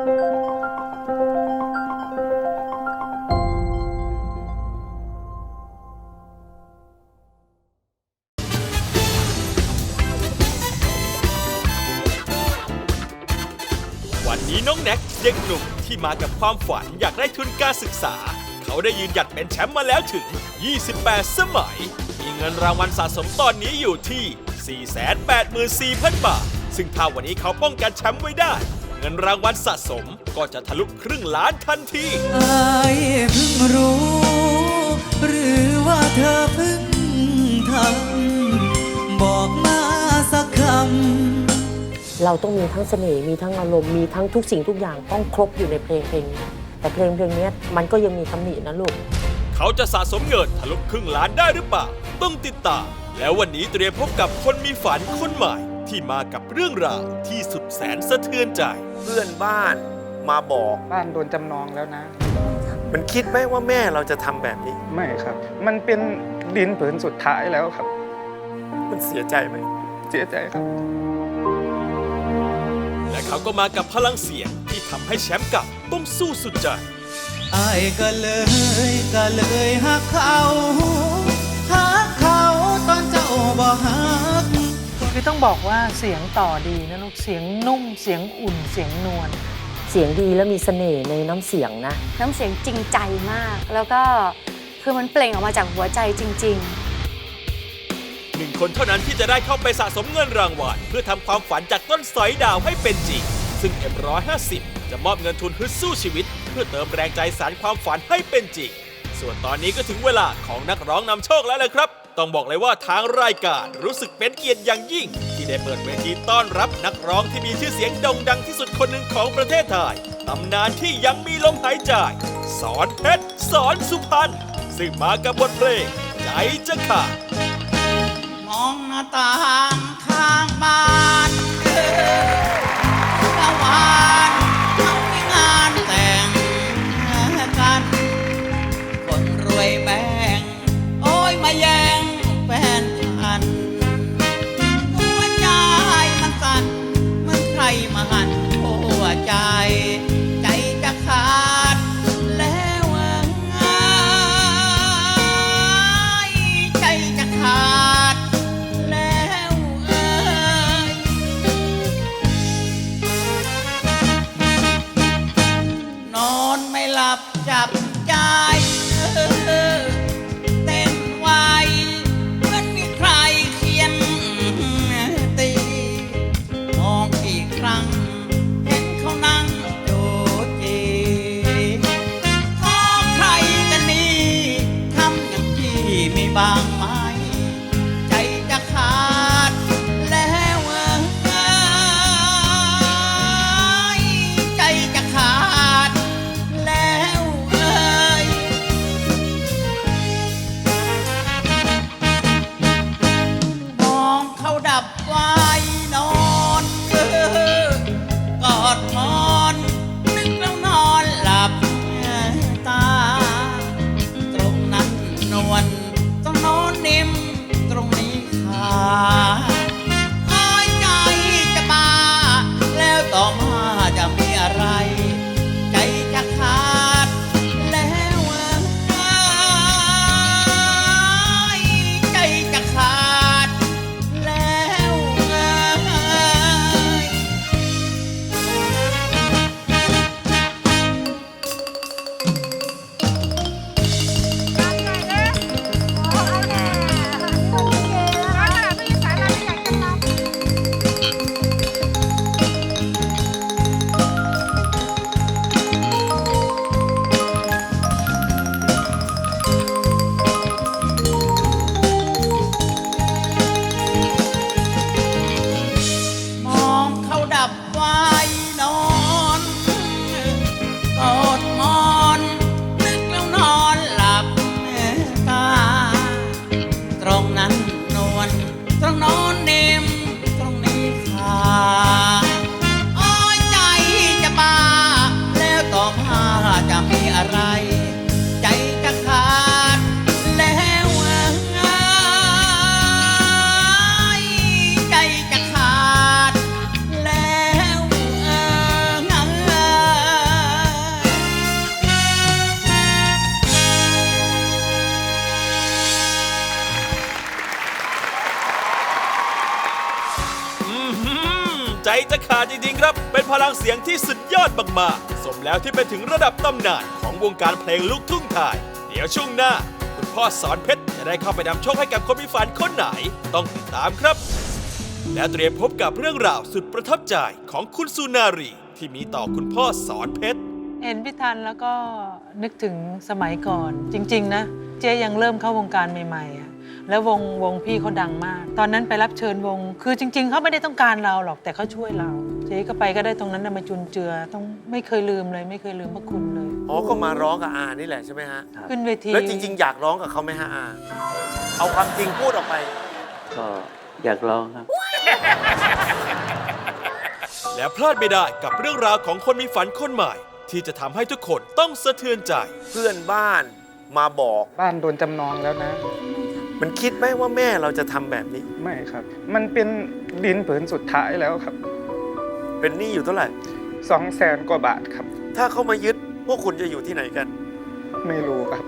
วันนี้น้องแน็กเด็กหนุ่มที่มากับความฝันอยากได้ทุนการศึกษา เขาได้ยืนหยัดเป็นแชมป์มาแล้วถึง 28 สมัย มีเงินรางวัลสะสมตอนนี้อยู่ที่ 484,000 บาท ซึ่งถ้าวันนี้เขาป้องกันแชมป์ไว้ได้ เงินรางวัลสะสมก็จะทะลุครึ่งล้านทันที อายเพิ่งรู้ หรือว่าเธอเพิ่งทำบอกมาสักคำ เราต้องมีทั้งเสน่ห์มีทั้งอารมณ์มีทั้งทุกสิ่งทุกอย่างต้องครบอยู่ในเพลงเพลงนี้แต่เพลงเพลงนี้มันก็ยังมีตำหนินะลูก เขาจะสะสมเงินทะลุครึ่งล้านได้หรือเปล่า ต้องติดตาม แล้ววันนี้เตรียมพบกับคนมีฝันคนใหม่ ที่มากับเรื่องราวที่สุดแสนสะเทือนใจ เพื่อนบ้านมาบอก บ้านโดนจำนองแล้วนะ มันคิดไหมว่าแม่เราจะทำแบบนี้ ไม่ครับ มันเป็นดินผืนสุดท้ายแล้วครับ มันเสียใจไหมเสียใจครับ และเขาก็มากับพลังเสียงที่ทำให้แชมป์เกับต้องสู้สุดใจ อายก็เลยก็เลยหักเขา คือต้องบอกว่าเสียงต่อดีนะลูกเสียงนุ่มเสียงอุ่นเสียงนวลเสียงดีและมีเสน่ห์ในน้ำเสียงนะ น้ำเสียงจริงใจมาก แล้วก็คือมันเปล่งออกมาจากหัวใจจริง ๆ หนึ่งคนเท่านั้นที่จะได้เข้าไปสะสมเงินรางวัลเพื่อทำความฝันจากต้นสอยดาวให้เป็นจริง ซึ่ง M150 จะมอบเงินทุนฮึดสู้ชีวิต เพื่อเติมแรงใจสารความฝันให้เป็นจริง ส่วนตอนนี้ก็ถึงเวลาของนักร้องนำโชคแล้วเลยครับ ต้องบอกเลยว่าทางรายการรู้สึกเป็นเกียรติอย่างยิ่ง ที่ได้เปิดเวทีต้อนรับนักร้องที่มีชื่อเสียงโด่งดังที่สุดคนหนึ่งของประเทศไทยตำนานที่ยังมีลมหายใจ สอนเพชรสอนสุพรรณซึ่งมากับบทเพลงใจจะขาดมองหน้าต่างข้างบ้าน เจะขาดจริงๆครับ เป็นพลังเสียงที่สุดยอดมากๆสมแล้วที่เป็นถึงระดับตำนานของวงการเพลงลูกทุ่งไทย เดี๋ยวช่วงหน้า คุณพ่อสอนเพชรจะได้เข้าไปนำโชคให้กับคนมีฝันคนไหน ต้องติดตามครับ และเตรียมพบกับเรื่องราวสุดประทับใจของคุณสุนารี ที่มีต่อคุณพ่อสอนเพชรเห็นพี่ทันแล้วก็นึกถึงสมัยก่อน จริง ๆ นะ เจ๊ยังเริ่มเข้าวงการใหม่ๆอะ แล้ววงวงพี่เขาดังมาก ตอนนั้นไปรับเชิญวง คือจริง ๆเขาไม่ได้ต้องการเราหรอกแต่เขาช่วยเราเจ๊ก็ไปก็ได้ตรงนั้นน่ะมาจุนเจือต้องไม่เคยลืมเลย ไม่เคยลืมพระคุณเลย อ๋อก็มาร้องกับอานี่แหละใช่ไหมฮะ ขึ้นเวทีแล้วจริง ๆ อยากร้องกับเขาไหมฮะอา เอาความจริงพูดออกไป ก็อยากร้องครับ และพลาดไม่ได้กับเรื่องราวของคนมีฝันคนใหม่ ที่จะทำให้ทุกคนต้องสะเทือนใจ เพื่อนบ้านมาบอก บ้านโดนจำนองแล้วนะ มันคิดไหมว่าแม่เราจะทำแบบนี้ ไม่ครับ มันเป็นดินผืนสุดท้ายแล้วครับเป็นหนี้อยู่เท่าไหร่ สองแสนกว่าบาทครับ ถ้าเขามายึดพวกคุณจะอยู่ที่ไหนกัน ไม่รู้ครับ